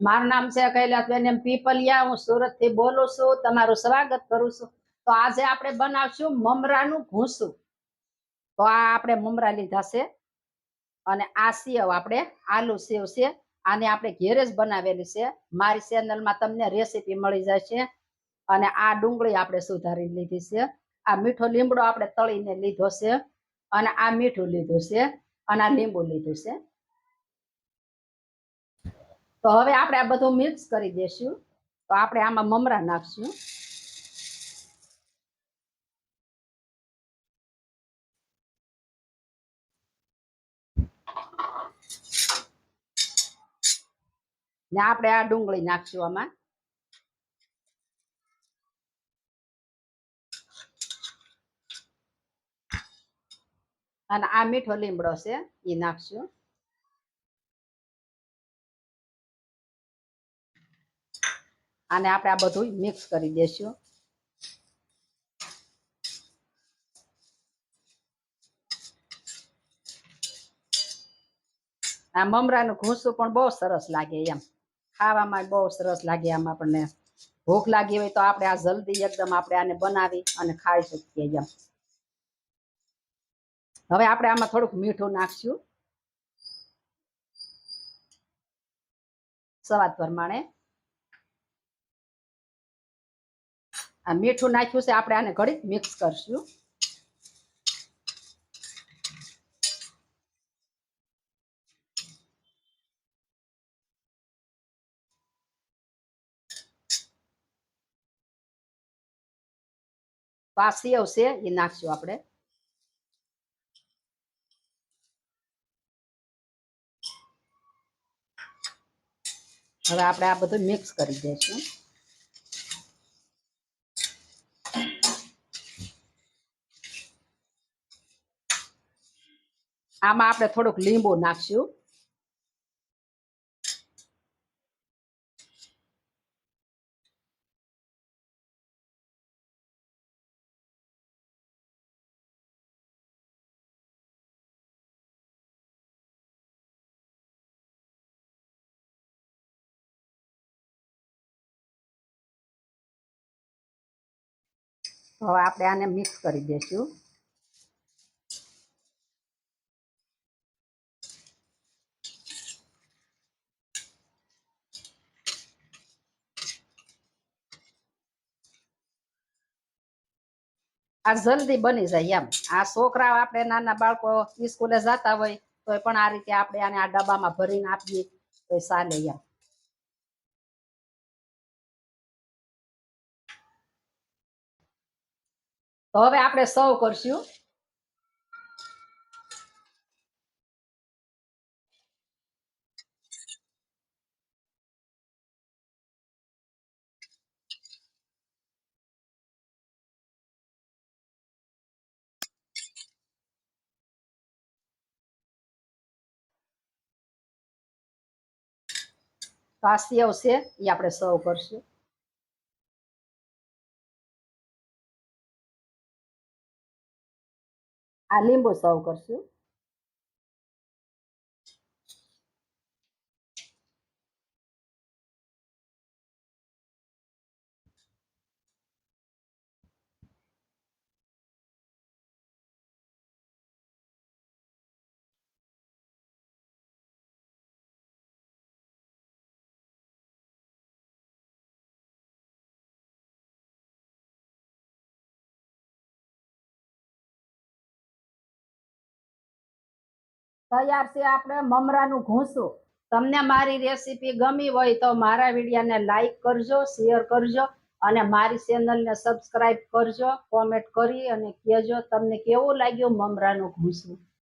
મારું નામ છે કૈલાસબેન, એમ પીપલિયા. હું સુરતથી બોલું છું. તમારું સ્વાગત કરું છું. તો આજે આપણે બનાવશું મમરાનું ભૂસું તો આ આપણે મમરા લીધા છે. અને આ સેવ આપણે, આલુ સેવ છે. આને આપણે ઘેરે જ બનાવેલી છે. મારી ચેનલમાં તમને રેસીપી મળી જશે. અને આ ડુંગળી આપણે સુધારી લીધી છે. આ મીઠો લીમડો આપણે તળીને લીધો છે. અને આ મીઠું લીધું છે. અને આ લીંબુ લીધું છે. તો હવે આપણે આ બધું મિક્સ કરી દેશું. તો આપણે આમાં મમરા નાખશું. ને આપણે આ ડુંગળી નાખશું આમાં. અને આ મીઠો લીમડો છે, એ નાખશું. અને આપણે આ બધું મિક્સ કરી દેશું. આ મમરાનું ઘૂસું પણ બહુ સરસ લાગે એમ. ખાવામાં બહુ સરસ લાગે આમ આપણને. ભૂખ લાગી હોય તો આપણે આ જલ્દી એકદમ આપણે આને બનાવી અને ખાઈ શકીએ એમ. હવે આપણે આમાં થોડુંક મીઠું નાખશું. સ્વાદ પ્રમાણે. આ મીઠું નાખ્યું છે, આપણે આને ઘડી મિક્સ કરશું. પાસી આવશે એ નાખશું આપણે. હવે આપણે આ બધું મિક્સ કરી દઈશું. આમાં આપણે થોડુંક લીંબુ નાખશું. હવે આપણે આને મિક્સ કરી દઈશું. આ જલ્દી બની જાય એમ. આ છોકરા આપણે નાના બાળકો સ્કૂલે જતા હોય તો પણ આ રીતે આપણે આને આ ડબ્બામાં ભરીને આપીએ તો ચાલે એમ. તો હવે આપણે સૌ કરશું. તો આ સેવ છે એ આપણે સર્વ કરશું. આ લીંબુ સર્વ કરશું. તૈયાર છે આપણે મમરાનું ઘૂંસું. તમને મારી રેસીપી ગમી હોય તો મારા વિડીયાને લાઈક કરજો શેર કરજો અને મારી ચેનલને સબસ્ક્રાઈબ કરજો કોમેન્ટ કરી અને કહેજો તમને કેવું લાગ્યું મમરાનું ઘૂંસું.